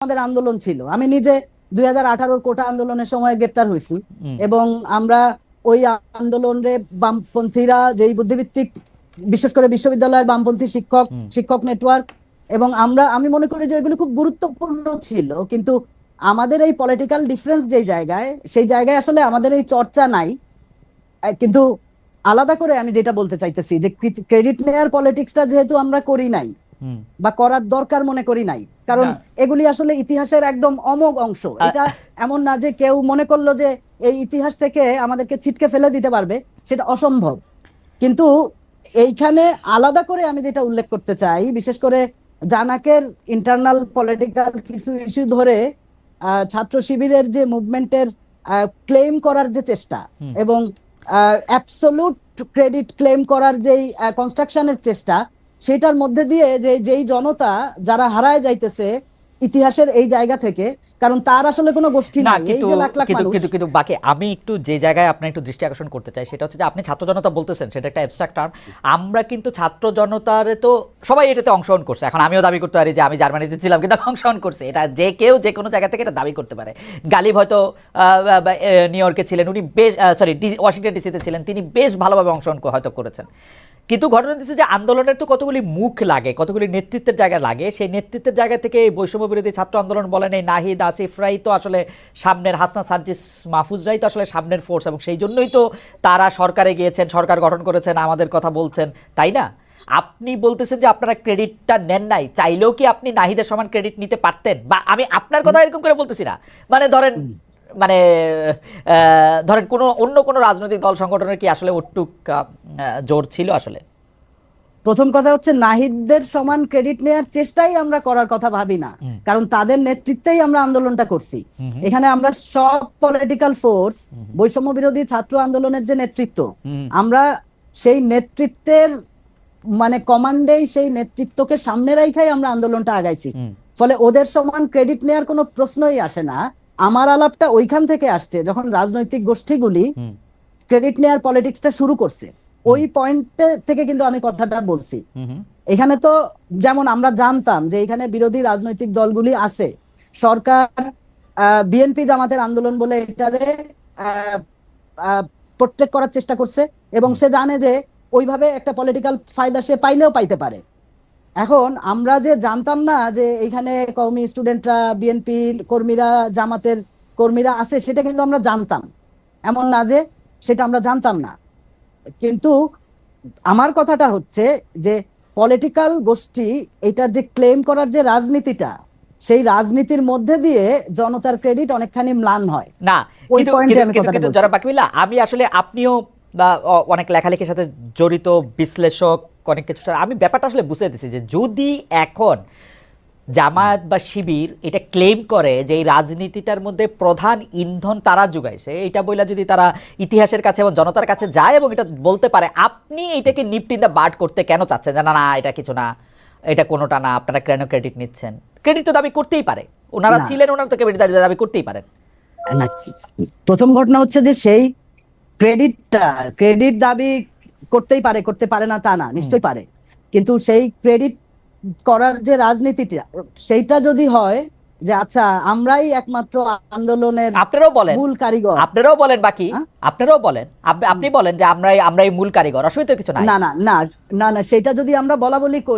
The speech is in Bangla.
আমাদের আন্দোলন ছিল। আমি নিজে দুই কোটা আন্দোলনের সময় গ্রেপ্তার হয়েছি এবং আমরা ওই আন্দোলনে বামপন্থীরা যেই বুদ্ধিভিত্তিক বিশেষ করে বিশ্ববিদ্যালয়ের বামপন্থী শিক্ষক শিক্ষক নেটওয়ার্ক এবং আমরা আমি মনে করি যে এগুলো খুব গুরুত্বপূর্ণ ছিল কিন্তু আমাদের এই পলিটিক্যাল ডিফারেন্স যেই জায়গায় সেই জায়গায় আসলে আমাদের এই চর্চা নাই। কিন্তু আলাদা করে আমি যেটা বলতে চাইতেছি যে ক্রেডিট নেয়ার পলিটিক্সটা যেহেতু আমরা করি নাই। বা করার দরকার মনে করি নাই। কারণ এগুলি আসলে ইতিহাসের একদম অমোঘ অংশ। এটা এমন না যে কেউ মনে করল যে এই ইতিহাস থেকে আমাদেরকে ছিটকে ফেলে দিতে পারবে সেটা অসম্ভব। কিন্তু এইখানে আলাদা করে আমি যেটা উল্লেখ করতে চাই বিশেষ করে জানাকের ইন্টারনাল পলিটিক্যাল কিছু ইস্যু ধরে আহ, ছাত্র শিবিরের যে মুভমেন্টের ক্লেম করার যে চেষ্টা। এবং অ্যাবসোলুট ক্রেডিট ক্লেম করার যেই কনস্ট্রাকশনের চেষ্টা সেটার মধ্যে দিয়ে যে যেই জনতা যারা হারায় যাইতেছে ইতিহাসের এই জায়গা থেকে কারণ তার আসলে কোনো গোষ্ঠী না নাই এই যে লাখ লাখ মানুষ। কিন্তু কিন্তু বাকি আমি একটু যে জায়গায় আপনার একটু দৃষ্টি আকর্ষণ করতে চাই সেটা হচ্ছে যে আপনি ছাত্র জনতা বলতেছেন সেটা একটা অ্যাবস্ট্রাক্ট টার্ম আমরা কিন্তু ছাত্র জনতার তো সবাই এটাতে অংশগ্রহণ করছে এখন আমিও দাবি করতে পারি যে আমি জার্মানিতে ছিলাম কিন্তু অংশগ্রহণ করছে এটা যে কেউ যে কোনো জায়গা থেকে এটা দাবি করতে পারে। গালিব হয়তো আহ, নিউ ইয়র্কে ছিলেন উনি বেশ সরি ওয়াশিংটন ডিসিতে ছিলেন তিনি বেশ ভালোভাবে অংশগ্রহণ হয়তো করেছেন। কিন্তু ঘটনা দিচ্ছে যে আন্দোলনের তো কতগুলি মুখ লাগে কতগুলি নেতৃত্বের জায়গা লাগে। সেই নেতৃত্বের জায়গা থেকে এই বৈষম্য বিরোধী ছাত্র আন্দোলন বলেন এই নাহিদ আসিফরাই তো আসলে সামনের হাসনা সার্জিস মাহফুজরাই তো আসলে সামনের ফোর্স এবং সেই জন্যই তো তারা সরকারে গিয়েছেন সরকার গঠন করেছেন আমাদের কথা বলছেন তাই না? আপনি বলতেছেন যে আপনারা ক্রেডিটটা নেন নাই চাইলেও কি আপনি নাহিদের সমান ক্রেডিট নিতে পারতেন? বা আমি আপনার কথা এরকম করে বলতেছি না। মানে ধরেন মানে ধরেন কোনো অন্য কোনো রাজনৈতিক দল সংগঠনের কি আসলে ওটুক জোর ছিল আসলে। প্রথম কথা হচ্ছে নাহিদদের সমান ক্রেডিট নেওয়ার চেষ্টাই আমরা করার কথা ভাবি না। কারণ তাদের নেতৃত্বেই আমরা আন্দোলনটা করছি। এখানে আমরা সব পলিটিক্যাল ফোর্স বৈষম্য বিরোধী ছাত্র আন্দোলনের যে নেতৃত্ব আমরা সেই নেতৃত্বের মানে কমান্ডেই সেই নেতৃত্বকে সামনে রাখাই আমরা আন্দোলনটা আগাইছি। ফলে ওদের সমান ক্রেডিট নেওয়ার কোনো প্রশ্নই আসে না। আমার আলাপটা ওইখান থেকে আসছে যখন রাজনৈতিক গোষ্ঠীগুলি। ক্রেডিট নেয়ার পলিটিক্সটা শুরু করছে। ওই পয়েন্ট থেকে কিন্তু আমি কথাটা বলছি। এখানে তো যেমন আমরা জানতাম যে এখানে বিরোধী রাজনৈতিক দলগুলি আছে। সরকার বিএনপি জামাতের আন্দোলন বলে এটারে প্রোটেক্ট করার চেষ্টা করছে এবং সে জানে যে ওইভাবে একটা পলিটিক্যাল ফায়দা সে পাইলেও পাইতে পারে। এখন আমরা যে জানতাম না যে এখানে কওমি স্টুডেন্টরা বিএনপি কর্মীরা জামাতের কর্মীরা আছে সেটা কিন্তু আমরা জানতাম। এমন না যে সেটা আমরা জানতাম না। কিন্তু আমার কথাটা হচ্ছে যে পলিটিক্যাল গোষ্ঠী এটার যে ক্লেম করার যে রাজনীতিটা সেই রাজনীতির মধ্যে দিয়ে জনতার ক্রেডিট অনেকখানি ম্লান হয় না ওই কিন্তু- আমি কথাটা বলছি। যারা আমি আসলে আপনিও বা অনেক লেখালেখির সাথে জড়িত বিশ্লেষক অনেক কিছু আমি ব্যাপারটা আসলে বুঝে দিচ্ছি যে যদি এখন জামায়াত বা শিবির এটা ক্লেম করে যে এই রাজনীতিটার মধ্যে প্রধান ইন্ধন তারা যোগাইছে। এটা বইলা যদি তারা ইতিহাসের কাছে এবং জনতার কাছে যায় এবং এটা বলতে পারে আপনি এটাকে নিপট ইন দ্য বার্ড করতে কেন চাচ্ছেন? যে না না এটা কিছু না এটা কোনোটা না আপনারা কেন ক্রেডিট নিচ্ছেন? ক্রেডিট তো দাবি করতেই পারে। ওনারা ছিলেন ওনারা তো ক্রেডিট দাবি করতেই পারেন। প্রথম ঘটনা হচ্ছে যে সেই ক্রেডিটটা ক্রেডিট দাবি করতেই পারে করতে পারে না তা না নিশ্চয়ই পারে। কিন্তু সেই ক্রেডিট করার যে রাজনীতিটা সেইটা যদি হয় যে আচ্ছা আমরাই একমাত্র আন্দোলনের আপনারাও বলেন। মূল কারিগর। আপনারাও বলেন বাকি। হ্যাঁ? আপনারাও বলেন। আপ- আপনি বলেন যে আমরাই আমরাই মূল কারিগর অসুবিধা কিছু না না না না না সেটা যদি আমরা বলা বলি